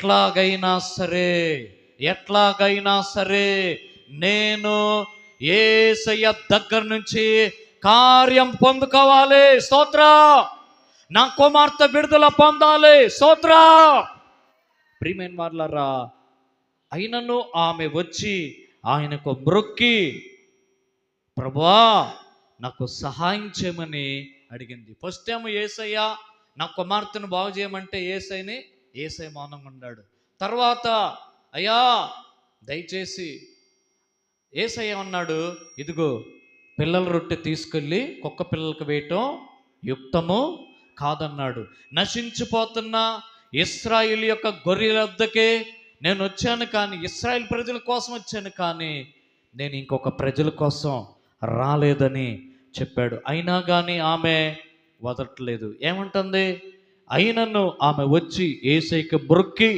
ఎట్లాగైనా సరే ఎట్లాగైనా సరే నేను ఏసయ్య దగ్గర నుంచి కార్యం పొందుకోవాలి. స్తోత్ర. నా కుమార్తె విడుదల పొందాలి. స్తోత్ర. ప్రియమైన వాళ్ళరా అయినను ఆమె వచ్చి ఆయనకు మ్రొక్కి ప్రభువా నాకు సహాయం చేయమని అడిగింది. ఫస్ట్ ఏమో ఏసయ్యా నా కుమార్తెను బాగు చేయమంటే ఏసైని ఏసై మౌనంగా ఉన్నాడు తర్వాత అయ్యా దయచేసి ఏసయ్య అన్నాడు ఇదిగో పిల్లల రొట్టె తీసుకెళ్ళి కుక్క పిల్లలకు వేయటం యుక్తము కాదన్నాడు. నశించిపోతున్న ఇస్రాయిల్ యొక్క గొర్రెల వద్దకే నేను వచ్చాను కానీ ఇస్రాయిల్ ప్రజల కోసం వచ్చాను కానీ నేను ఇంకొక ప్రజల కోసం రాలేదని చెప్పాడు. అయినా కానీ ఆమె వదలట్లేదు. ఏమంటుంది? అయినను ఆమె వచ్చి ఏసైకి బ్రొక్కి